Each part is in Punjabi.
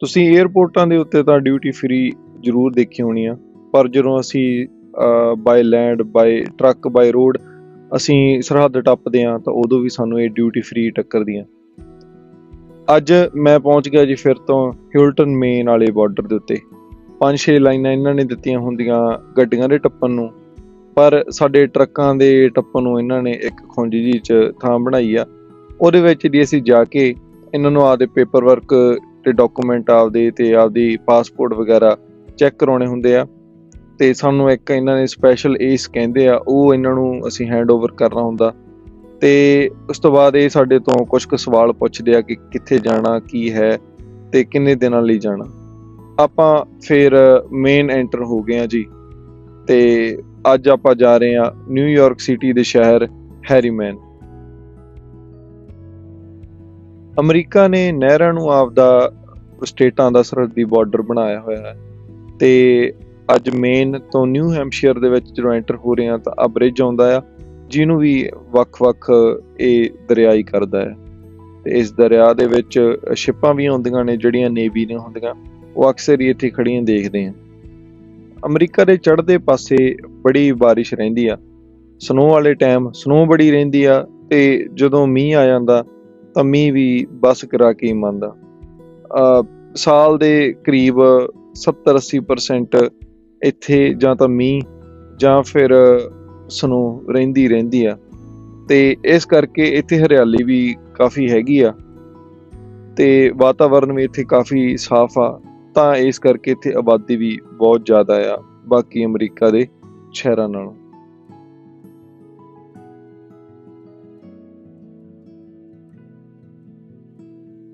ਤੁਸੀਂ 에ਅਰਪੋਰਟਾਂ ਦੇ ਉੱਤੇ ਤਾਂ ਡਿਊਟੀ ਫ੍ਰੀ ਜ਼ਰੂਰ ਦੇਖੀ ਹੋਣੀ ਆ, ਪਰ ਜਦੋਂ ਅਸੀਂ by land by truck by road ਅਸੀਂ ਸਰਹੱਦ ਟੱਪਦੇ ਆ ਤਾਂ ਉਦੋਂ ਵੀ ਸਾਨੂੰ ਇਹ ਡਿਊਟੀ ਫ੍ਰੀ ਟੱਕਰਦੀਆਂ ਅੱਜ ਮੈਂ ਪਹੁੰਚ ਗਿਆ ਜੀ ਫਿਰ ਤੋਂ ਹਿਲਟਨ ਮੇਨ ਵਾਲੇ ਬਾਰਡਰ ਦੇ ਉੱਤੇ। ਪੰਜ ਛੇ ਲਾਈਨਾਂ ਇਹਨਾਂ ਨੇ ਦਿੱਤੀਆਂ ਹੁੰਦੀਆਂ ਗੱਡੀਆਂ ਦੇ ਟੱਪਣ ਨੂੰ, ਪਰ ਸਾਡੇ ਟਰੱਕਾਂ ਦੇ ਟੱਪਣ ਨੂੰ ਇਹਨਾਂ ਨੇ ਇੱਕ ਖੁੰਝ ਜੀ ਚ ਥਾਂ ਬਣਾਈ ਆ। ਉਹਦੇ ਵਿੱਚ ਜੀ ਅਸੀਂ ਜਾ ਕੇ ਇਹਨਾਂ ਨੂੰ ਆਪਦੇ ਪੇਪਰ ਵਰਕ ਤੇ ਡਾਕੂਮੈਂਟ ਆਪਦੇ ਤੇ ਆਪਦੀ ਪਾਸਪੋਰਟ ਵਗੈਰਾ ਚੈੱਕ ਕਰਾਉਣੇ ਹੁੰਦੇ ਆ। ਤੇ ਸਾਨੂੰ ਇੱਕ ਇਹਨਾਂ ਨੇ ਸਪੈਸ਼ਲ ਏਸ ਕਹਿੰਦੇ ਆ, ਉਹ ਇਹਨਾਂ ਨੂੰ ਅਸੀਂ ਹੈਂਡਓਵਰ ਕਰਨਾ ਹੁੰਦਾ। ਤੇ ਉਸ ਤੋਂ ਬਾਅਦ ਇਹ ਸਾਡੇ ਤੋਂ ਕੁਝ ਕੁ ਸਵਾਲ ਪੁੱਛਦੇ ਆ ਕਿ ਕਿੱਥੇ ਜਾਣਾ, ਕੀ ਹੈ ਤੇ ਕਿੰਨੇ ਦਿਨਾਂ ਲਈ ਜਾਣਾ। ਆਪਾਂ ਫਿਰ ਮੇਨ ਐਂਟਰ ਹੋ ਗਏ ਆ ਜੀ। ਤੇ ਅੱਜ ਆਪਾਂ ਜਾ ਰਹੇ ਆ ਨਿਊਯਾਰਕ ਸਿਟੀ ਦੇ ਸ਼ਹਿਰ ਹੈਰੀਮੈਨ ਅਮਰੀਕਾ ਨੇ ਨਹਿਰਾਂ ਨੂੰ ਆਪਦਾ ਸਟੇਟਾਂ ਦਾ ਸਰਹੱਦੀ ਬਾਰਡਰ ਬਣਾਇਆ ਹੋਇਆ ਹੈ ਤੇ ਅੱਜ ਮੇਨ ਤੋਂ ਨਿਊ ਹੈਂਪਸ਼ੀਅਰ ਦੇ ਵਿੱਚ ਜਦੋਂ ਐਂਟਰ ਹੋ ਰਹੇ ਆ ਤਾਂ ਆ ਬ੍ਰਿਜ ਆਉਂਦਾ ਆ, ਜਿਹਨੂੰ ਵੀ ਵੱਖ-ਵੱਖ ਇਹ ਦਰਿਆਈ ਕਰਦਾ ਹੈ। ਤੇ ਇਸ ਦਰਿਆ ਦੇ ਵਿੱਚ ਸ਼ਿਪਾਂ ਵੀ ਆਉਂਦੀਆਂ ਨੇ, ਜਿਹੜੀਆਂ ਨੇਵੀ ਨੇ ਹੁੰਦੀਆਂ, ਉਹ ਅਕਸਰ ਹੀ ਇੱਥੇ ਖੜੀਆਂ ਦੇਖਦੇ ਆ ਅਮਰੀਕਾ ਦੇ ਚੜ੍ਹਦੇ ਪਾਸੇ ਬੜੀ ਬਾਰਿਸ਼ ਰਹਿੰਦੀ ਆ। ਸਨੋ ਵਾਲੇ ਟਾਈਮ ਸਨੋ ਬੜੀ ਰਹਿੰਦੀ ਆ ਤੇ ਜਦੋਂ ਮੀਂਹ ਆ ਜਾਂਦਾ ਤਾਂ ਮੀਂਹ ਵੀ ਬਸ ਕਰਾ ਕੇ ਹੀ ਮੰਨਦਾ। ਸਾਲ ਦੇ ਕਰੀਬ 70-80% ਇੱਥੇ ਜਾਂ ਤਾਂ ਮੀਂਹ ਜਾਂ ਫਿਰ ਸਨੋ ਰਹਿੰਦੀ ਰਹਿੰਦੀ ਆ। ਤੇ ਇਸ ਕਰਕੇ ਇੱਥੇ ਹਰਿਆਲੀ ਵੀ ਕਾਫੀ ਹੈਗੀ ਆ ਤੇ ਵਾਤਾਵਰਨ ਵੀ ਇੱਥੇ ਕਾਫੀ ਸਾਫ਼ ਆ। ਤਾਂ ਇਸ ਕਰਕੇ ਇੱਥੇ ਆਬਾਦੀ ਵੀ ਬਹੁਤ ਜ਼ਿਆਦਾ ਆ, ਬਾਕੀ ਅਮਰੀਕਾ ਦੇ ਸ਼ਹਿਰਾਂ ਨਾਲੋਂ।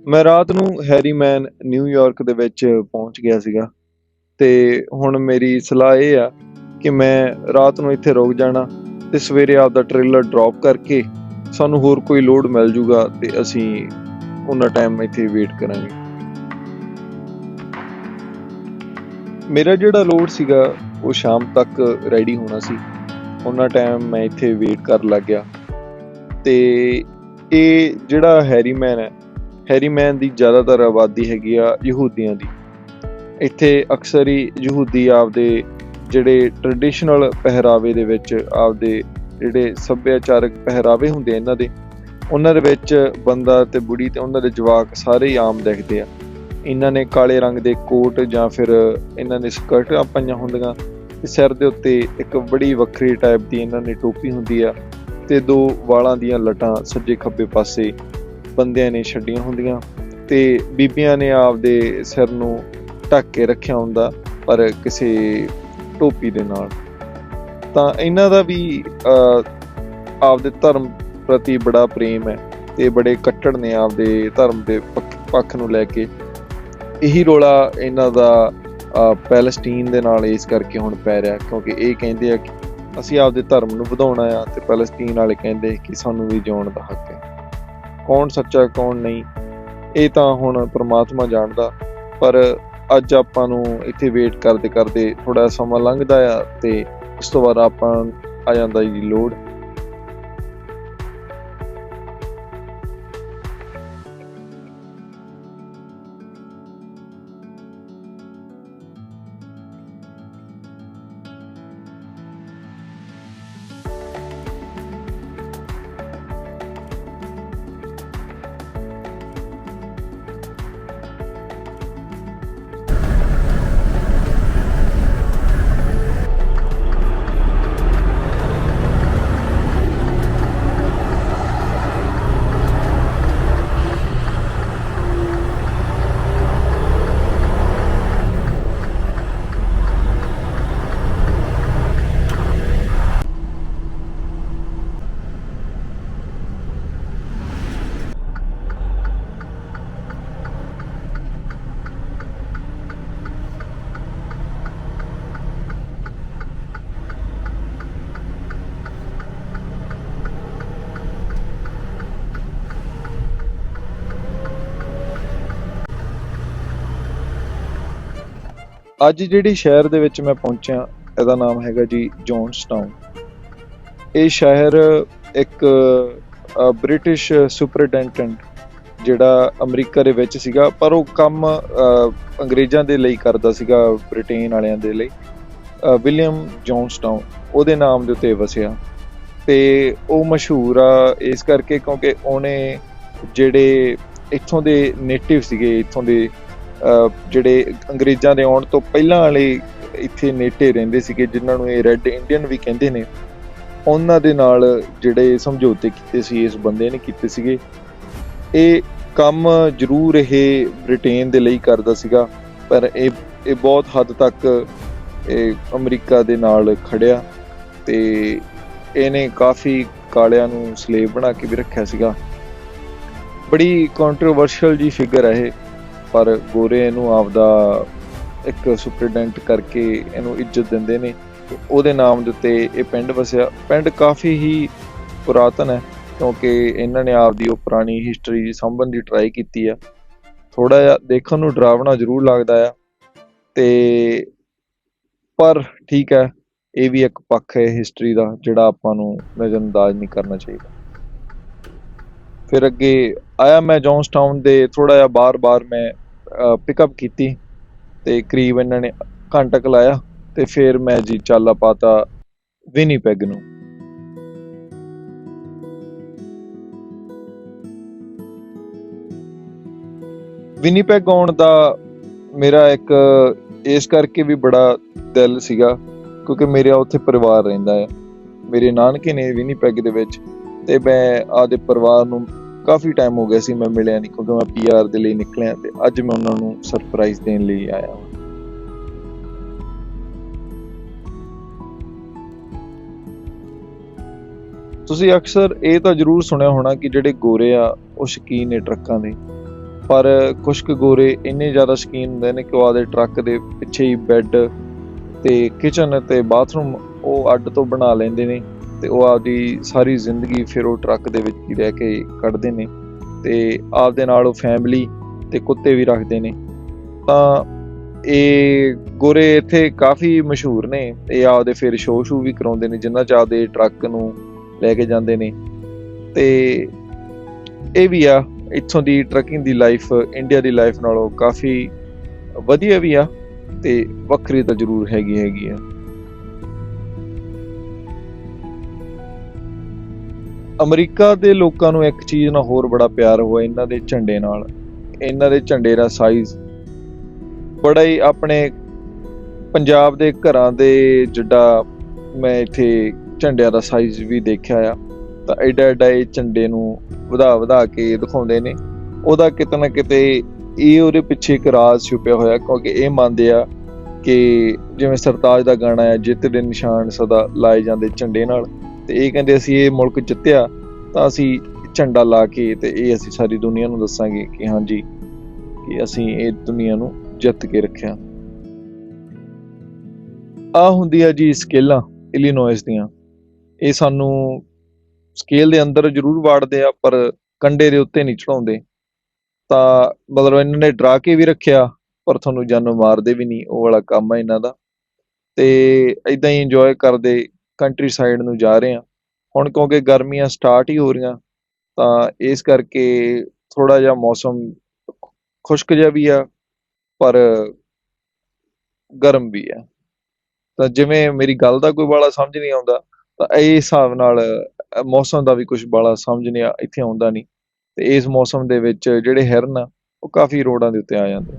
ਮੈਂ ਰਾਤ ਨੂੰ ਹੈਰੀਮੈਨ ਨਿਊਯਾਰਕ ਦੇ ਵਿੱਚ ਪਹੁੰਚ ਗਿਆ ਸੀਗਾ ਤੇ ਹੁਣ ਮੇਰੀ ਸਲਾਹ ਇਹ ਆ ਕਿ ਮੈਂ ਰਾਤ ਨੂੰ ਇੱਥੇ ਰੁਕ ਜਾਣਾ ਤੇ ਸਵੇਰੇ ਆਪਦਾ ਟ੍ਰੇਲਰ ਡ੍ਰੌਪ ਕਰਕੇ ਸਾਨੂੰ ਹੋਰ ਕੋਈ ਲੋਡ ਮਿਲ ਜੂਗਾ ਤੇ ਅਸੀਂ ਉਹਨਾਂ ਟਾਈਮ ਇੱਥੇ ਵੇਟ ਕਰਾਂਗੇ। ਮੇਰਾ ਜਿਹੜਾ ਲੋਡ ਸੀਗਾ ਉਹ ਸ਼ਾਮ ਤੱਕ ਰੈਡੀ ਹੋਣਾ ਸੀ। ਉਹਨਾਂ ਟਾਈਮ ਮੈਂ ਇੱਥੇ ਵੇਟ ਕਰਨ ਲੱਗ ਗਿਆ ਤੇ ਇਹ ਜਿਹੜਾ ਹੈਰੀਮੈਨ ਹੈ ਹੈਰੀਮੈਨ ਦੀ ਜ਼ਿਆਦਾਤਰ ਆਬਾਦੀ ਹੈਗੀ ਆ ਯਹੂਦੀਆਂ ਦੀ। ਇੱਥੇ ਅਕਸਰ ਹੀ ਯਹੂਦੀ ਆਪਦੇ ਜਿਹੜੇ ਟ੍ਰੈਡੀਸ਼ਨਲ ਪਹਿਰਾਵੇ ਦੇ ਵਿੱਚ ਆਪਦੇ ਜਿਹੜੇ ਸੱਭਿਆਚਾਰਕ ਪਹਿਰਾਵੇ ਹੁੰਦੇ ਇਹਨਾਂ ਦੇ, ਉਹਨਾਂ ਦੇ ਵਿੱਚ ਬੰਦਾ ਤੇ ਬੁੜੀ ਤੇ ਉਹਨਾਂ ਦੇ ਜਵਾਕ ਸਾਰੇ ਹੀ ਆਮ ਦਿਖਦੇ ਆ। ਇਹਨਾਂ ਨੇ ਕਾਲੇ ਰੰਗ ਦੇ ਕੋਟ ਜਾਂ ਫਿਰ ਇਹਨਾਂ ਨੇ ਸਕਰਟਾਂ ਪਾਈਆਂ ਹੁੰਦੀਆਂ ਤੇ ਸਿਰ ਦੇ ਉੱਤੇ ਇੱਕ ਬੜੀ ਵੱਖਰੀ ਟਾਈਪ ਦੀ ਇਹਨਾਂ ਨੇ ਟੋਪੀ ਹੁੰਦੀ ਆ ਤੇ ਦੋ ਵਾਲਾਂ ਦੀਆਂ ਲਟਾਂ ਸੱਜੇ ਖੱਬੇ ਪਾਸੇ ਬੰਦਿਆਂ ਨੇ ਛੱਡੀਆਂ ਹੁੰਦੀਆਂ ਤੇ ਬੀਬੀਆਂ ਨੇ ਆਪਦੇ ਸਿਰ ਨੂੰ ਢੱਕ ਕੇ ਰੱਖਿਆ ਹੁੰਦਾ ਪਰ ਕਿਸੇ ਟੋਪੀ ਦੇ ਨਾਲ। ਤਾਂ ਇਹਨਾਂ ਦਾ ਵੀ ਆਪਦੇ ਧਰਮ ਪ੍ਰਤੀ ਬੜਾ ਪ੍ਰੇਮ ਹੈ ਤੇ ਬੜੇ ਕੱਟੜ ਨੇ ਆਪਦੇ ਧਰਮ ਦੇ ਪੱਖ- ਪੱਖ ਨੂੰ ਲੈ ਕੇ। ਇਹੀ ਰੋਲਾ ਇਹਨਾਂ ਦਾ ਪੈਲਸਟੀਨ ਦੇ ਨਾਲ ਇਸ ਕਰਕੇ ਹੁਣ ਪੈ ਰਿਹਾ ਕਿਉਂਕਿ ਇਹ ਕਹਿੰਦੇ ਆ ਕਿ ਅਸੀਂ ਆਪਦੇ ਧਰਮ ਨੂੰ ਵਧਾਉਣਾ ਆ ਤੇ ਪੈਲਸਟੀਨ ਵਾਲੇ ਕਹਿੰਦੇ ਕਿ ਸਾਨੂੰ ਵੀ ਜਿਉਣ ਦਾ ਹੱਕ ਹੈ। ਕੌਣ ਸੱਚਾ ਕੌਣ ਨਹੀਂ, ਇਹ ਤਾਂ ਹੁਣ ਪ੍ਰਮਾਤਮਾ ਜਾਣਦਾ, ਪਰ ਅੱਜ ਆਪਾਂ ਨੂੰ ਇੱਥੇ ਵੇਟ ਕਰਦੇ ਕਰਦੇ ਥੋੜਾ ਸਮਾਂ ਲੰਘਦਾ ਆ ਤੇ ਉਸ ਤੋਂ ਬਾਅਦ ਆਪਾਂ ਆ ਜਾਂਦਾ ਜੀ ਲੋਡ ਅੱਜ ਜਿਹੜੀ ਸ਼ਹਿਰ ਦੇ ਵਿੱਚ ਮੈਂ ਪਹੁੰਚਿਆ, ਇਹਦਾ ਨਾਮ ਹੈਗਾ ਜੀ ਜੌਨਸਟਾਊਨ। ਇਹ ਸ਼ਹਿਰ ਇੱਕ ਬ੍ਰਿਟਿਸ਼ ਸੁਪਰਡੈਂਟੈਂਟ ਜਿਹੜਾ ਅਮਰੀਕਾ ਦੇ ਵਿੱਚ ਸੀਗਾ, ਪਰ ਉਹ ਕੰਮ ਅੰਗਰੇਜ਼ਾਂ ਦੇ ਲਈ ਕਰਦਾ ਸੀਗਾ, ਬ੍ਰਿਟੇਨ ਵਾਲਿਆਂ ਦੇ ਲਈ। ਵਿਲੀਅਮ ਜੌਨਸਟਾਊਨ, ਉਹਦੇ ਨਾਮ ਦੇ ਉੱਤੇ ਵਸਿਆ। ਤੇ ਉਹ ਮਸ਼ਹੂਰ ਆ ਇਸ ਕਰਕੇ ਕਿਉਂਕਿ ਉਹਨੇ ਜਿਹੜੇ ਇੱਥੋਂ ਦੇ ਨੇਟਿਵ ਸੀਗੇ, ਇੱਥੋਂ ਦੇ ਜਿਹੜੇ ਅੰਗਰੇਜ਼ਾਂ ਦੇ ਆਉਣ ਤੋਂ ਪਹਿਲਾਂ ਵਾਲੇ ਇੱਥੇ ਨੇਟੇ ਰਹਿੰਦੇ ਸੀਗੇ, ਜਿਨ੍ਹਾਂ ਨੂੰ ਇਹ ਰੈੱਡ ਇੰਡੀਅਨ ਵੀ ਕਹਿੰਦੇ ਨੇ, ਉਹਨਾਂ ਦੇ ਨਾਲ ਜਿਹੜੇ ਸਮਝੌਤੇ ਕੀਤੇ ਸੀ, ਇਸ ਬੰਦੇ ਨੇ ਕੀਤੇ ਸੀਗੇ। ਇਹ ਕੰਮ ਜ਼ਰੂਰ ਇਹ ਬ੍ਰਿਟੇਨ ਦੇ ਲਈ ਕਰਦਾ ਸੀਗਾ, ਪਰ ਇਹ ਇਹ ਬਹੁਤ ਹੱਦ ਤੱਕ ਇਹ ਅਮਰੀਕਾ ਦੇ ਨਾਲ ਖੜਿਆ ਤੇ ਇਹਨੇ ਕਾਫੀ ਕਾਲਿਆਂ ਨੂੰ ਸਲੇਵ ਬਣਾ ਕੇ ਵੀ ਰੱਖਿਆ ਸੀਗਾ। ਬੜੀ ਕੰਟਰੋਵਰਸ਼ੀਅਲ ਜੀ ਫਿਗਰ ਹੈ ਇਹ। ਪਰ ਗੋਰੇ ਇਹਨੂੰ ਆਪਦਾ ਇੱਕ ਸੁਪਰਡੈਂਟ ਕਰਕੇ ਇਹਨੂੰ ਇੱਜ਼ਤ ਦਿੰਦੇ ਨੇ। ਉਹਦੇ ਨਾਮ ਦੇ ਉੱਤੇ ਇਹ ਪਿੰਡ ਵਸਿਆ। ਪਿੰਡ ਕਾਫੀ ਹੀ ਪੁਰਾਤਨ ਹੈ, ਕਿਉਂਕਿ ਇਹਨਾਂ ਨੇ ਆਪਦੀ ਉਹ ਪੁਰਾਣੀ ਹਿਸਟਰੀ ਸਾਂਭਣ ਦੀ ਟਰਾਈ ਕੀਤੀ ਆ। ਥੋੜਾ ਜਿਹਾ ਦੇਖਣ ਨੂੰ ਡਰਾਵਣਾ ਜ਼ਰੂਰ ਲੱਗਦਾ ਆ। ਤੇ ਪਰ ਠੀਕ ਹੈ, ਇਹ ਵੀ ਇੱਕ ਪੱਖ ਹੈ ਹਿਸਟਰੀ ਦਾ, ਜਿਹੜਾ ਆਪਾਂ ਨੂੰ ਨਜ਼ਰਅੰਦਾਜ਼ ਨਹੀਂ ਕਰਨਾ ਚਾਹੀਦਾ। ਫਿਰ ਅੱਗੇ ਆਇਆ ਮੈਂ ਜੌਨਸਟਾਊਨ ਦੇ ਥੋੜਾ ਜਿਹਾ ਬਾਰ-ਬਾਰ ਮੈਂ ਪਿਕਅਪ ਕੀਤੀ ਤੇ ਕਰੀਬ ਇਹਨਾਂ ਨੇ ਘੰਟਾ ਲਾਇਆ ਤੇ ਫਿਰ ਮੈਂ ਜੀ ਚਾਲਾ ਪਾਤਾ ਵਿਨੀਪੈਗ ਨੂੰ। ਵਿਨੀਪੈਗ ਆਉਣ ਦਾ ਮੇਰਾ ਇੱਕ ਇਸ ਕਰਕੇ ਵੀ ਬੜਾ ਦਿਲ ਸੀਗਾ ਕਿਉਂਕਿ ਮੇਰਾ ਉੱਥੇ ਪਰਿਵਾਰ ਰਹਿੰਦਾ ਹੈ। ਮੇਰੇ ਨਾਨਕੇ ਨੇ ਵਿਨੀਪੈਗ ਦੇ ਵਿੱਚ ਤੇ ਮੈਂ ਆਪਦੇ ਪਰਿਵਾਰ ਨੂੰ ਕਾਫੀ ਟਾਈਮ ਹੋ ਗਿਆ ਸੀ ਮੈਂ ਮਿਲਿਆ ਨਹੀਂ ਕਿਉਂਕਿ ਮੈਂ ਪੀਆਰ ਦੇ ਲਈ ਨਿਕਲਿਆ ਤੇ ਅੱਜ ਮੈਂ ਉਹਨਾਂ ਨੂੰ ਸਰਪ੍ਰਾਈਜ਼ ਦੇਣ ਲਈ ਆਇਆ ਹਾਂ। ਤੁਸੀਂ ਅਕਸਰ ਇਹ ਤਾਂ ਜ਼ਰੂਰ ਸੁਣਿਆ ਹੋਣਾ ਕਿ ਜਿਹੜੇ ਗੋਰੇ ਆ, ਉਹ ਸ਼ੌਕੀਨ ਨੇ ਟਰੱਕਾਂ ਦੇ। ਪਰ ਕੁਝ ਕੁ ਗੋਰੇ ਇੰਨੇ ਜ਼ਿਆਦਾ ਸ਼ੌਕੀਨ ਹੁੰਦੇ ਨੇ ਕਿ ਉਹ ਆਦੇ ਟਰੱਕ ਦੇ ਪਿੱਛੇ ਹੀ ਬੈੱਡ ਤੇ ਕਿਚਨ ਤੇ ਬਾਥਰੂਮ ਉਹ ਅੱਡ ਤੋਂ ਬਣਾ ਲੈਂਦੇ ਨੇ। ਤੇ ਉਹ ਆਪਦੀ ਸਾਰੀ ਜ਼ਿੰਦਗੀ ਫਿਰ ਉਹ ਟਰੱਕ ਦੇ ਵਿੱਚ ਹੀ ਰਹਿ ਕੇ ਕੱਢਦੇ ਨੇ ਤੇ ਆਪਦੇ ਨਾਲ ਉਹ ਫੈਮਿਲੀ ਤੇ ਕੁੱਤੇ ਵੀ ਰੱਖਦੇ ਨੇ। ਤਾਂ ਇਹ ਗੋਰੇ ਇੱਥੇ ਕਾਫੀ ਮਸ਼ਹੂਰ ਨੇ ਇਹ ਆਪਦੇ ਫਿਰ ਸ਼ੋਅ ਸ਼ੂ ਵੀ ਕਰਾਉਂਦੇ ਨੇ ਜਿਨ੍ਹਾਂ ਚ ਆਪਦੇ ਟਰੱਕ ਨੂੰ ਲੈ ਕੇ ਜਾਂਦੇ ਨੇ। ਤੇ ਇਹ ਵੀ ਆ, ਇੱਥੋਂ ਦੀ ਟਰੱਕਿੰਗ ਦੀ ਲਾਈਫ ਇੰਡੀਆ ਦੀ ਲਾਈਫ ਨਾਲੋਂ ਕਾਫੀ ਵਧੀਆ ਵੀ ਆ ਤੇ ਵੱਖਰੀ ਤਾਂ ਜ਼ਰੂਰ ਹੈਗੀ ਹੈਗੀ ਆ। ਅਮਰੀਕਾ ਦੇ ਲੋਕਾਂ ਨੂੰ ਇੱਕ ਚੀਜ਼ ਨਾਲ ਹੋਰ ਬੜਾ ਪਿਆਰ ਹੋਇਆ, ਇਹਨਾਂ ਦੇ ਝੰਡੇ ਨਾਲ। ਇਹਨਾਂ ਦੇ ਝੰਡੇ ਦਾ ਸਾਈਜ਼ ਬੜਾ ਹੀ ਆਪਣੇ ਪੰਜਾਬ ਦੇ ਘਰਾਂ ਦੇ ਜਿੱਡਾ ਮੈਂ ਇੱਥੇ ਝੰਡਿਆਂ ਦਾ ਸਾਈਜ਼ ਵੀ ਦੇਖਿਆ ਆ। ਤਾਂ ਐਡਾ ਐਡਾ ਇਹ ਝੰਡੇ ਨੂੰ ਵਧਾ ਵਧਾ ਕੇ ਦਿਖਾਉਂਦੇ ਨੇ। ਉਹਦਾ ਕਿਤੇ ਨਾ ਕਿਤੇ ਇਹ ਉਹਦੇ ਪਿੱਛੇ ਇੱਕ ਰਾਜ਼ ਛੁਪਿਆ ਹੋਇਆ, ਕਿਉਂਕਿ ਇਹ ਮੰਨਦੇ ਆ ਕਿ ਜਿਵੇਂ ਸਰਤਾਜ ਦਾ ਗਾਣਾ ਆ, ਜਿੱਤ ਦੇ ਨਿਸ਼ਾਨ ਸਦਾ ਲਾਏ ਜਾਂਦੇ ਝੰਡੇ ਨਾਲ। ਤੇ ਇਹ ਕਹਿੰਦੇ ਅਸੀਂ ਇਹ ਮੁਲਕ ਜਿੱਤਿਆ, ਤਾਂ ਅਸੀਂ ਝੰਡਾ ਲਾ ਕੇ ਤੇ ਇਹ ਅਸੀਂ ਸਾਰੀ ਦੁਨੀਆ ਨੂੰ ਦੱਸਾਂਗੇ ਕਿ ਹਾਂਜੀ, ਕਿ ਅਸੀਂ ਇਹ ਦੁਨੀਆ ਨੂੰ ਜਿੱਤ ਕੇ ਰੱਖਿਆ। ਆ ਹੁੰਦੀ ਆ ਜੀ ਸਕੇਲਾਂ ਇਲੀਨੋਇਸ ਦੀਆਂ। ਇਹ ਸਾਨੂੰ ਸਕੇਲ ਦੇ ਅੰਦਰ ਜ਼ਰੂਰ ਵਾੜਦੇ ਆ, ਪਰ ਕੰਡੇ ਦੇ ਉੱਤੇ ਨਹੀਂ ਚੜਾਉਂਦੇ। ਤਾਂ ਮਤਲਬ ਇਹਨਾਂ ਨੇ ਡਰਾ ਕੇ ਵੀ ਰੱਖਿਆ, ਪਰ ਤੁਹਾਨੂੰ ਜਾਨੋਂ ਮਾਰਦੇ ਵੀ ਨਹੀਂ, ਉਹ ਵਾਲਾ ਕੰਮ ਆ ਇਹਨਾਂ ਦਾ। ਤੇ ਇਦਾਂ ਹੀ ਇੰਜੋਏ ਕਰਦੇ ਕੰਟਰੀ ਸਾਈਡ ਨੂੰ ਜਾ ਰਹੇ ਹਾਂ। ਹੁਣ ਕਿਉਂਕਿ ਗਰਮੀਆਂ ਸਟਾਰਟ ਹੀ ਹੋ ਰਹੀਆਂ, ਤਾਂ ਇਸ ਕਰਕੇ ਥੋੜਾ ਜਿਹਾ ਮੌਸਮ ਖੁਸ਼ਕ ਜਿਹਾ ਵੀ ਆ, ਪਰ ਗਰਮ ਵੀ ਆ। ਤਾਂ ਜਿਵੇਂ ਮੇਰੀ ਗੱਲ ਦਾ ਕੋਈ ਬਾਲਾ ਸਮਝ ਨਹੀਂ ਆਉਂਦਾ, ਤਾਂ ਇਹ ਹਿਸਾਬ ਨਾਲ ਮੌਸਮ ਦਾ ਵੀ ਕੁਝ ਬਾਲਾ ਸਮਝ ਨਹੀਂ ਇੱਥੇ ਆਉਂਦਾ ਨਹੀਂ। ਤੇ ਇਸ ਮੌਸਮ ਦੇ ਵਿੱਚ ਜਿਹੜੇ ਹਿਰਨ ਆ, ਉਹ ਕਾਫੀ ਰੋਡਾਂ ਦੇ ਉੱਤੇ ਆ ਜਾਂਦੇ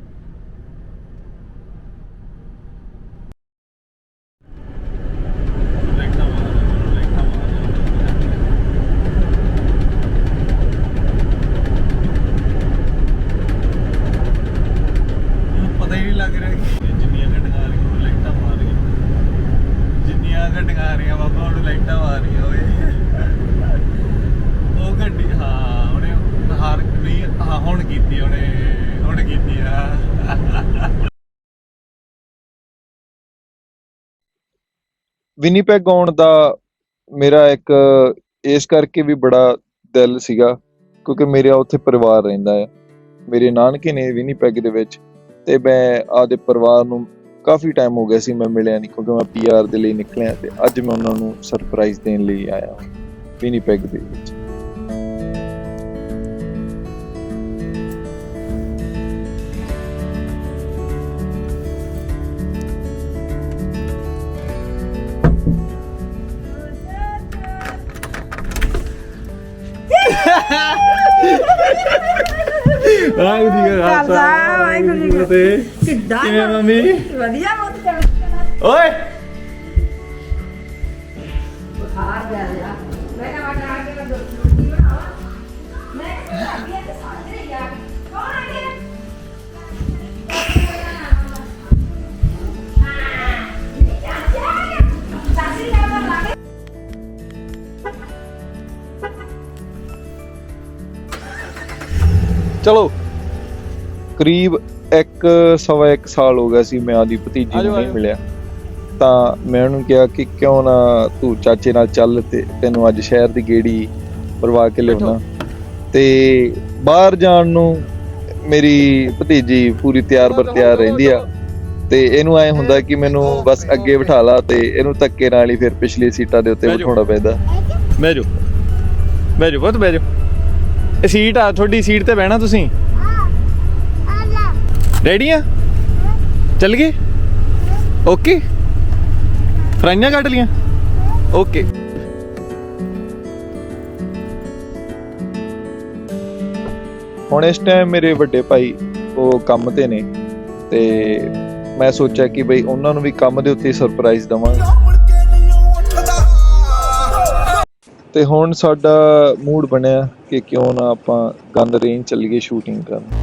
ਪਤਾ ਹੀ ਨਹੀਂ ਲੱਗ ਰਿਹਾ ਕਿ ਜਿੰਨੀਆਂ ਗੱਡੀਆਂ ਆ ਰਹੀਆਂ ਉਹ ਲਾਈਟਾਂ ਮਾਰ ਰਹੀਆਂ ਜਿੰਨੀਆਂ ਗੱਡੀਆਂ ਆ ਰਹੀਆਂ ਬਾਬਾ ਉਹਨੂੰ ਲਾਈਟਾਂ ਮਾਰ ਰਹੀਆਂ ਓਏ ਉਹ ਗੱਡੀ ਹਾਂ ਉਹਨੇ ਹਾਰ ਨਹੀਂ ਹਾਂ ਹੁਣ ਕੀਤੀ ਉਹਨੇ ਹੁਣ ਕੀਤੀ ਆ ਵਿਨੀਪੈਗ ਆਉਣ ਦਾ ਮੇਰਾ ਇੱਕ, ਇਸ ਕਰਕੇ ਵੀ ਬੜਾ ਦਿਲ ਸੀਗਾ, ਕਿਉਂਕਿ ਮੇਰਾ ਉੱਥੇ ਪਰਿਵਾਰ ਰਹਿੰਦਾ ਹੈ ਮੇਰੇ ਨਾਨਕੇ ਨੇ ਵਿਨੀਪੈਗ ਦੇ ਵਿੱਚ ਤੇ ਮੈਂ ਆਪਦੇ ਪਰਿਵਾਰ ਨੂੰ ਕਾਫੀ ਟਾਈਮ ਹੋ ਗਿਆ ਸੀ ਮੈਂ ਮਿਲਿਆ ਨਹੀਂ ਕਿਉਂਕਿ ਮੈਂ ਪੀਆਰ ਦੇ ਲਈ ਨਿਕਲਿਆ ਤੇ ਅੱਜ ਮੈਂ ਉਹਨਾਂ ਨੂੰ ਸਰਪ੍ਰਾਈਜ਼ ਦੇਣ ਲਈ ਆਇਆ ਵਿਨੀਪੈਗ ਦੇ ਵਿੱਚ। ਵਾਹਿਗੁਰੂ ਜੀ ਕਾ ਖਾਲਸਾ ਵਾਹਿਗੁਰੂ ਜੀ ਕੀ ਫਤਿਹ ਕਿੱਦਾਂ ਕਿਵੇਂ ਮੰਮੀ ਵਧੀਆ ਬਹੁਤ ਚੜ੍ਹਦਾ ਓਏ ਬੁਖਾਰ ਗਿਆ ਲਿਆ ਮੈਂ ਕਿਹਾ ਮੈਂ ਕਹਾ ਕੇ ਮੈਂ ਰੋਟੀ ਬਣਾਵਾਂ ਮੈਂ ਕਿਹਾ ਅੱਗੇ ਤੇ ਸਾਜਰੇ ਜਾ ਕੇ ਕੌਣ ਆ ਗਿਆ ਚਲੋ ਕਰੀਬ ਇੱਕ ਸਵਾ ਇੱਕ ਸਾਲ ਹੋ ਗਿਆ ਸੀ ਮੈਂ ਆਦੀ ਭਤੀਜੀ ਨੂੰ ਨਹੀਂ। ਮਿਲਿਆ। ਤਾਂ ਮੈਂ ਉਹਨੂੰ ਕਿਹਾ ਕਿ ਕਿਉਂ ਨਾ ਤੂੰ ਚਾਚੇ ਨਾਲ ਚੱਲ ਤੇ ਤੈਨੂੰ ਅੱਜ ਸ਼ਹਿਰ ਦੀ ਗੇੜੀ ਪਰਵਾ ਕੇ ਲਿਆਉਣਾ। ਤੇ ਬਾਹਰ ਜਾਣ ਨੂੰ ਮੇਰੀ ਭਤੀਜੀ ਪੂਰੀ ਤਿਆਰ ਬਰ ਤਿਆਰ ਰਹਿੰਦੀ ਆ। ਤੇ ਇਹਨੂੰ ਐ ਹੁੰਦਾ ਕਿ ਮੈਨੂੰ ਬਸ ਅੱਗੇ ਬਿਠਾ ਲਾ ਤੇ ਇਹਨੂੰ ਧੱਕੇ ਨਾਲ ਹੀ ਫਿਰ ਪਿਛਲੀ ਸੀਟਾਂ ਦੇ ਉੱਤੇ। ਬਿਠਾਉਣਾ ਪੈਂਦਾ। ਬਹਿ ਜਾਓ। ਬਹਿ ਜਾਓ ਬਹੁਤ ਬਹਿ ਜਾਓ। ਇਹ ਸੀਟ ਆ ਤੁਹਾਡੀ ਸੀਟ ਤੇ ਬਹਿਣਾ ਤੁਸੀਂ। ਰੈਡੀ ਆ? ਚੱਲ ਗਏ ਓਕੇ ਫਰਾਈਆਂ ਕੱਢ ਲੀਆਂ ਓਕੇ ਹੁਣ ਇਸ ਟਾਈਮ ਮੇਰੇ ਵੱਡੇ ਭਾਈ ਉਹ ਕੰਮ ਤੇ ਨੇ ਤੇ ਮੈਂ ਸੋਚਿਆ ਕਿ ਬਈ ਉਹਨਾਂ ਨੂੰ ਵੀ ਕੰਮ ਦੇ ਉੱਤੇ ਸਰਪ੍ਰਾਈਜ਼ ਦਵਾਂਗਾ। ਤੇ ਹੁਣ ਸਾਡਾ ਮੂਡ ਬਣਿਆ ਕਿ ਕਿਉਂ ਨਾ ਆਪਾਂ ਗੰਦ ਰੇਂਜ ਚੱਲੀਏ ਸ਼ੂਟਿੰਗ ਕਰਨ।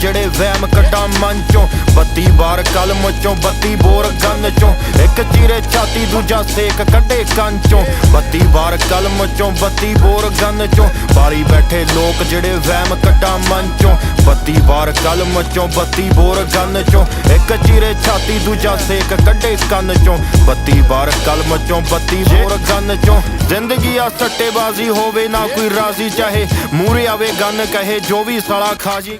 ਜਿਹੜੇ ਵਹਿਮ ਕੱਢਾਂ ਮਨ ਚੋਂ 32 ਵਾਰ ਕਲਮ ਚੋਂ 32 ਬੋਰ ਗੰਨ ਚੋਂ, ਇੱਕ ਚੀਰੇ ਛਾਤੀ ਦੂਜਾ ਸੇਕ ਕੱਢੇ ਕੰਨ ਚੋਂ 32 ਵਾਰ ਕਲਮ ਚੋਂ 32 ਬੋਰ ਗੰਨ ਚੋਂ ਬਾਲੀ ਬੈਠੇ ਲੋਕ ਜਿਹੜੇ ਵਹਿਮ ਕੱਢਾਂ ਮਨ ਚੋਂ 32 ਵਾਰ ਕਲਮ ਚੋਂ 32 ਬੋਰ ਗੰਨ ਚੋਂ, ਇੱਕ ਚੀਰੇ ਛਾਤੀ ਦੂਜਾ ਸੇਕ ਕੱਢੇ ਕੰਨ ਚੋਂ 32 ਵਾਰ ਕਲਮ ਚੋਂ 32 ਬੋਰ ਗੰਨ ਚੋਂ, ਜ਼ਿੰਦਗੀ ਆ ਸੱਟੇਬਾਜ਼ੀ ਹੋਵੇ ਨਾ ਕੋਈ ਰਾਜ਼ੀ ਚਾਹੇ, ਮੂਰੇ ਆਵੇ ਗੰਨ ਕਹੇ, ਜੋ ਵੀ ਸਾਲਾ ਖਾਜੀ।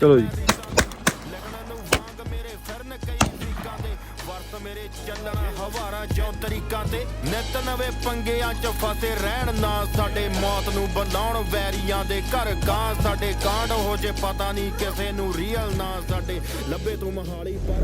ਚਲੋ ਜੀ ਜਿਉ ਤਰੀਕਾਂ ਤੇ ਨਿਤ ਨਵੇਂ ਪੰਗਿਆਂ ਚ ਫਸੇ ਰਹਿਣ ਨਾ ਸਾਡੇ ਮੌਤ ਨੂੰ ਬਣਾਉਣ ਵੈਰੀਆਂ ਦੇ ਘਰ ਕਾਂ ਸਾਡੇ ਕਾਂਡ ਹੋ ਜੇ ਪਤਾ ਨਹੀਂ ਕਿਸੇ ਨੂੰ ਰੀਅਲ ਨਾ ਸਾਡੇ। ਲੱਭੇ ਤੂੰ ਮਹਾਲੀ ਪਰ